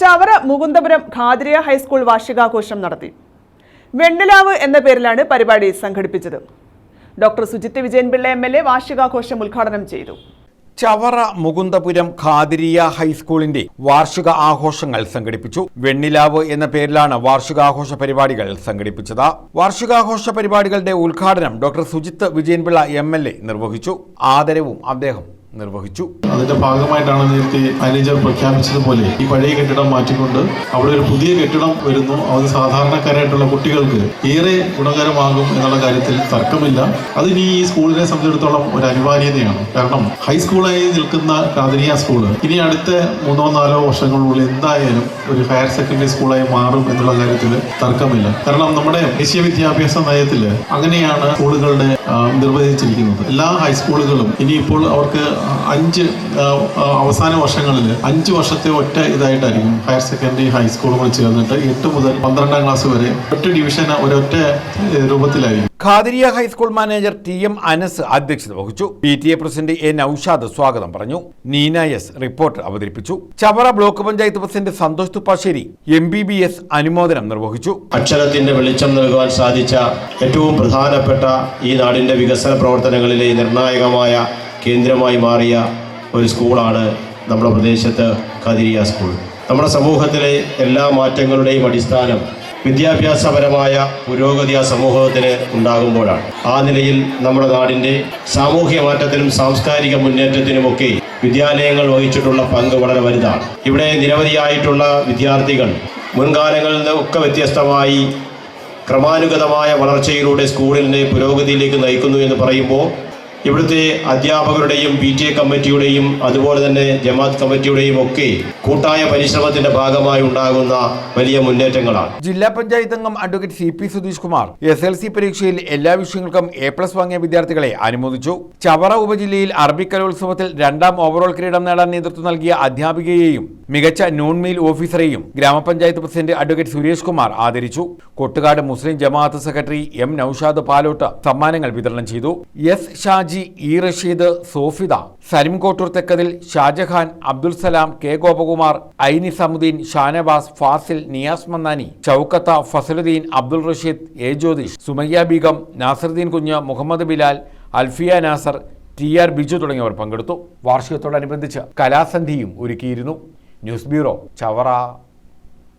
Chavara Mukundapuram Khadriya high school വാർഷികാഘോഷം നടത്തി. വെണ്ണിലാവ് എന്ന പേരിലാണ് പരിപാടി സംഘടിപ്പിച്ചത്. Doctor Sujith Vijayanpillai M L A വാർഷികാഘോഷം ഉദ്ഘാടനം ചെയ്തു. ചവറ മുകുന്ദപുരം ഖാദിരിയ ഹൈസ്കൂളിന്റെ വാർഷിക ആഘോഷങ്ങൾ സംഘടിപ്പിച്ചു. വെണ്ണിലാവ് എന്ന പേരിലാണ് വാർഷികാഘോഷ പരിപാടികൾ സംഘടിപ്പിച്ചത്. വാർഷികാഘോഷ പരിപാടികളുടെ ഉദ്ഘാടനം ഡോക്ടർ സുജിത്ത് വിജയൻപിള്ള എം നിർവഹിച്ചു. ആദരവും അദ്ദേഹം നിർവഹിച്ചു. അതിന്റെ ഭാഗമായിട്ടാണ് നേരത്തെ മാനേജർ പ്രഖ്യാപിച്ചതുപോലെ ഈ പഴയ കെട്ടിടം മാറ്റിക്കൊണ്ട് അവിടെ ഒരു പുതിയ കെട്ടിടം വരുന്നു. അത് സാധാരണക്കാരായിട്ടുള്ള കുട്ടികൾക്ക് ഏറെ ഗുണകരമാകും എന്നുള്ള കാര്യത്തിൽ തർക്കമില്ല. അതിന് ഈ സ്കൂളിനെ സംബന്ധിച്ചിടത്തോളം ഒരു അനിവാര്യതയാണ്. കാരണം ഹൈസ്കൂളായി നിൽക്കുന്ന കാതനിയ സ്കൂൾ ഇനി അടുത്ത മൂന്നോ നാലോ വർഷങ്ങളിനുള്ളിൽ എന്തായാലും ഒരു ഹയർ സെക്കൻഡറി സ്കൂളായി മാറും എന്നുള്ള കാര്യത്തിൽ തർക്കമില്ല. കാരണം നമ്മുടെ ദേശീയ വിദ്യാഭ്യാസ നയത്തിൽ അങ്ങനെയാണ് സ്കൂളുകളുടെ നിർവഹിച്ചിരിക്കുന്നത്. എല്ലാ ഹൈസ്കൂളുകളും ഇനിയിപ്പോൾ അവർക്ക് അഞ്ച് അവസാന വർഷങ്ങളിൽ അഞ്ച് വർഷത്തെ ഒറ്റ ഇതായിട്ടായിരിക്കും ഹയർ സെക്കൻഡറി ഹൈസ്കൂളും കൂടി ചേർന്നിട്ട് എട്ട് മുതൽ പന്ത്രണ്ടാം ക്ലാസ് വരെ ഒറ്റ ഡിവിഷൻ ഒരൊറ്റ രൂപത്തിലായിരിക്കും. Qadariya high school manager T M Anas അധ്യക്ഷത വഹിച്ചു. P T A president A Noushad സ്വാഗതം പറഞ്ഞു. നീന എസ് റിപ്പോർട്ട് അവതരിപ്പിച്ചു. Chavara block panchayat president Santhosh Thuppassery M B B S അനുമോദനം നിർവഹിച്ചു. അക്ഷരത്തിന്റെ വെളിച്ചം നൽകുവാൻ സാധിച്ച ഏറ്റവും പ്രധാനപ്പെട്ട ഈ നാടിന്റെ വികസന പ്രവർത്തനങ്ങളിലെ നിർണായകമായ കേന്ദ്രമായി മാറിയ ഒരു സ്കൂളാണ് നമ്മുടെ പ്രദേശത്ത് കതിരിയ സ്കൂൾ. നമ്മുടെ സമൂഹത്തിലെ എല്ലാ മാറ്റങ്ങളുടെയും അടിസ്ഥാനം വിദ്യാഭ്യാസപരമായ പുരോഗതി ആ സമൂഹത്തിന് ഉണ്ടാകുമ്പോഴാണ്. ആ നിലയിൽ നമ്മുടെ നാടിന്റെ സാമൂഹ്യ മാറ്റത്തിനും സാംസ്കാരിക മുന്നേറ്റത്തിനുമൊക്കെ വിദ്യാലയങ്ങൾ വഹിച്ചിട്ടുള്ള പങ്ക് വളരെ വലുതാണ്. ഇവിടെ നിരവധിയായിട്ടുള്ള വിദ്യാർത്ഥികൾ മുൻകാലങ്ങളിൽ നിന്നൊക്കെ വ്യത്യസ്തമായി ക്രമാനുഗതമായ വളർച്ചയിലൂടെ സ്കൂളിന്റെ പുരോഗതിയിലേക്ക് നയിക്കുന്നു എന്ന് പറയുമ്പോൾ ഇവിടുത്തെ അധ്യാപകരുടെയും പി ടി എ കമ്മിറ്റിയുടെയും അതുപോലെ തന്നെ ജമാഅത്ത് കമ്മിറ്റിയുടെയും ഒക്കെ കൂട്ടായ പരിശ്രമത്തിന്റെ ഭാഗമായി ഉണ്ടാകുന്ന വലിയ മുന്നേറ്റങ്ങളാണ്. ജില്ലാ പഞ്ചായത്ത് അംഗം advocate C P Sudheesh Kumar S L C പരീക്ഷയിൽ എല്ലാ വിഷയങ്ങൾക്കും എ പ്ലസ് വാങ്ങിയ വിദ്യാർത്ഥികളെ അനുമോദിച്ചു. ചവറ ഉപജില്ലയിൽ അറബി കലോത്സവത്തിൽ രണ്ടാം ഓവറോൾ കിരീടം നേടാൻ നേതൃത്വം നൽകിയ അധ്യാപികയെയും മികച്ച നോൺ മെയിൽ ഓഫീസറെയും ഗ്രാമപഞ്ചായത്ത് പ്രസിഡന്റ് അഡ്വക്കേറ്റ് സുരേഷ് കുമാർ ആദരിച്ചു. Kottukad Muslim Jamaath secretary M Noushad Palott സമ്മാനങ്ങൾ വിതരണം ചെയ്തു. S Shaji E Rasheed Sofida. Salim Kottoor Thekkathil Shajahan Abdul Salam K Gopakumar I Nizamuddin Shanavas Fazil Niyas Mannani Choukkath Fazaluddin Abdul Rasheed A Jyothish Sumayya Beegum Nasaruddin Kunju Muhammad Bilal Alfiya Nasar T R Biju തുടങ്ങിയവർ പങ്കെടുത്തു. വാർഷികത്തോടനുബന്ധിച്ച് കലാസന്ധിയും ഒരുക്കിയിരുന്നു. News bureau Chavara.